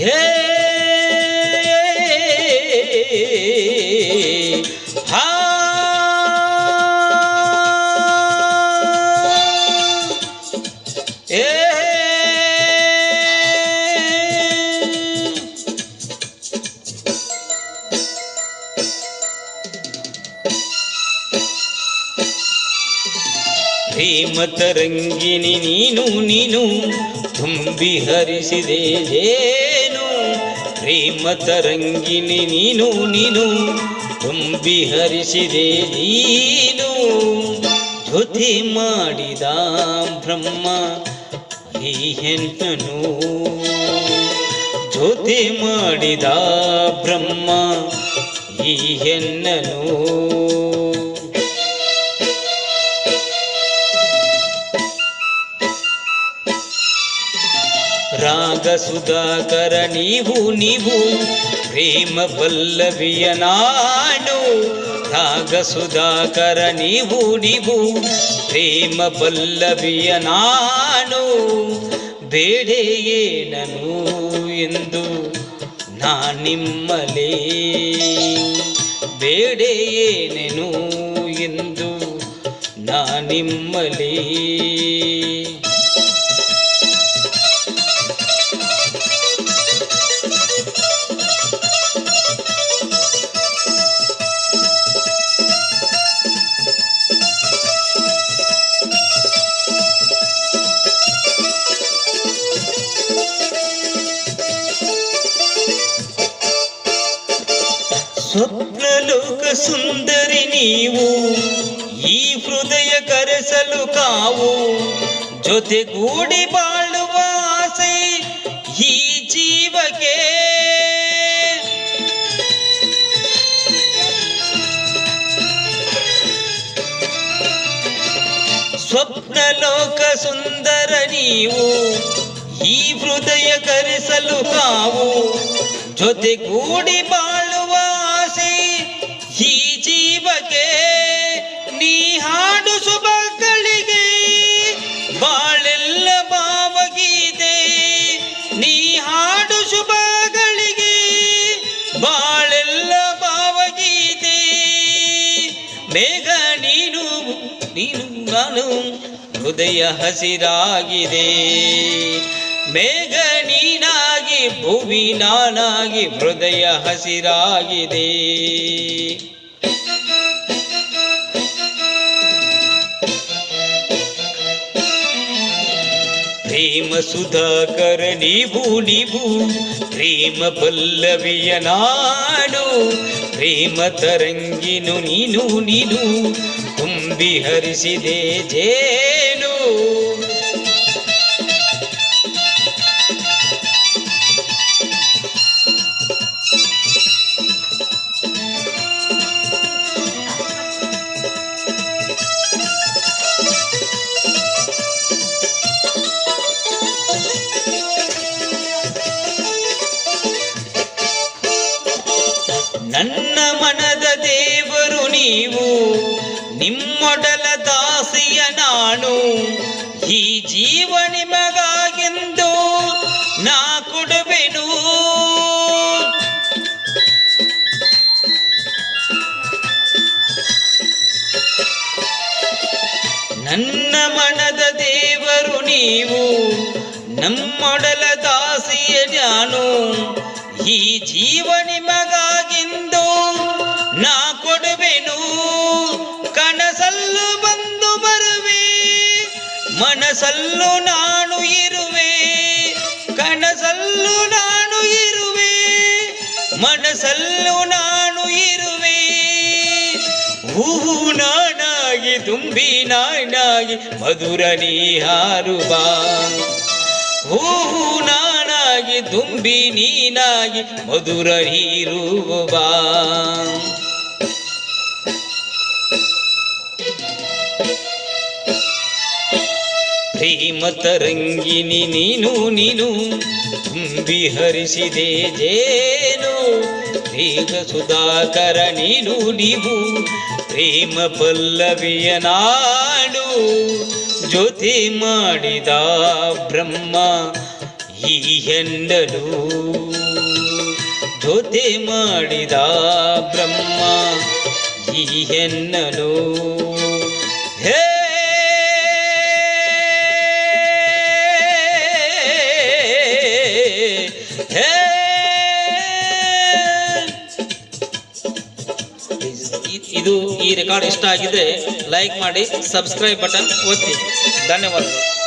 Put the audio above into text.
ಹೇ ಹಾ ಏ ಪ್ರೇಮ ತರಂಗಿನಿ ನೀನು ನೀನು ತುಂಬಿ ಹರಿಸಿದೆ ಏನು ಪ್ರೇಮ ತರಂಗಿನಿ ನೀನು ನೀನು ತುಂಬಿ ಹರಿಸಿದೆ ನೀನು. ಧುತಿ ಮಾಡಿದ ಬ್ರಹ್ಮ, ಈ ಹೆಂಟನು ಜೊತೆ ಮಾಡಿದ ಬ್ರಹ್ಮ, ಈ ಹೆಣ್ಣನು. ಸುಧಾಕರ ನೀವು ನೀವು ಪ್ರೇಮ ಪಲ್ಲವಿಯ ನಾನು ರಾಗ ಸುಧಾಕರ ನೀವು ನೀವು ಪ್ರೇಮ ಪಲ್ಲವಿಯ ನಾನು ಬೇಡೆಯೇನನು ಎಂದು ನಾನಿಮ್ಮಲೇ ಬೇಡೆಯೇನೆನು ಎಂದು ನಾನಿಮ್ಮಲೇ ಸ್ವಪ್ನಲೋಕ ಸುಂದರಿ ನೀವು, ಈ ಹೃದಯ ಕರೆಸಲು ಕಾವು, ಜೊತೆಗೂಡಿ ಬಾಳುವ ಆಸೆ ಈ ಜೀವಕ್ಕೆ. ಸ್ವಪ್ನಲೋಕ ಸುಂದರ ನೀವು, ಈ ಹೃದಯ ಕರೆಸಲು ಕಾವು, ಜೊತೆಗೂಡಿ ಬಾಳುವ ಮೇಘ ನೀನು ನೀನು ನಾನು, ಹೃದಯ ಹಸಿರಾಗಿದೆ. ಮೇಘ ನೀನಾಗಿ ಭುವಿ ನಾನಾಗಿ, ಹೃದಯ ಹಸಿರಾಗಿದೆ. ಪ್ರೇಮ ಸುಧಾಕರ ನೀವು ನೀವು, ಪ್ರೇಮ ಪಲ್ಲವಿಯ ನಾಡು ಪ್ರೇಮ ತರಂಗಿನು ನೀನು ನೀನು ತುಂಬಿ ಹರಿಸಿದೆ ಜೇನು ಮನದ ದೇವರು ನೀವು, ನಿಮ್ಮೊಡಲ ದಾಸಿಯ ನಾನು. ಈ ಜೀವ ನಿಮಗಾಗೆಂದು ನಾ ಕೊಡುವೆನು. ನನ್ನ ಮನದ ದೇವರು ನೀವು, ನಮ್ಮೊಡಲ ದಾಸಿಯ ನಾನು. ಈ ಜೀವ ನಿಮಗಾಗಿಂದು ನಾ ಕೊಡುವೆನು. ಕನಸಲ್ಲು ಬಂದು ಬರುವೆ. ಮನಸಲ್ಲು ನಾನು ಇರುವೆ. ಕನಸಲ್ಲು ನಾನು ಇರುವೆ. ಮನಸಲ್ಲು ನಾನು ಇರುವೆ. ಹೂವು ನಾನಾಗಿ ತುಂಬಿ, ನಾನಾಗಿ ಮಧುರ ನೀ ಹಾರುವ ಹೂವು ನಾನಾಗಿ ತುಂಬಿ, ನೀನಾಗಿ ಮಧುರ ನೀರುವ ಪ್ರೇಮ ತರಂಗಿನಿ ನೀನು ನೀನು ತುಂಬಿ ಹರಿಸಿದೆ ಜೇನು. ಬೇಗ ಸುಧಾಕರ ನೀನು, ನೀವು ಪ್ರೇಮ ಪಲ್ಲವಿಯ ನಾಡು. ಜೊತೆ ಮಾಡಿದ ಬ್ರಹ್ಮ ಈ ಹೆಂಡಲು. ಜೊತೆ ಮಾಡಿದ ಬ್ರಹ್ಮ ಈ ಹೆಣ್ಣಲು. ಈ ರೆಕಾರ್ಡ್ ಇಷ್ಟ ಆಗಿದ್ರೆ ಲೈಕ್ ಮಾಡಿ ಸಬ್ಸ್ಕ್ರೈಬ್ ಬಟನ್ ಒತ್ತಿ. ಧನ್ಯವಾದಗಳು.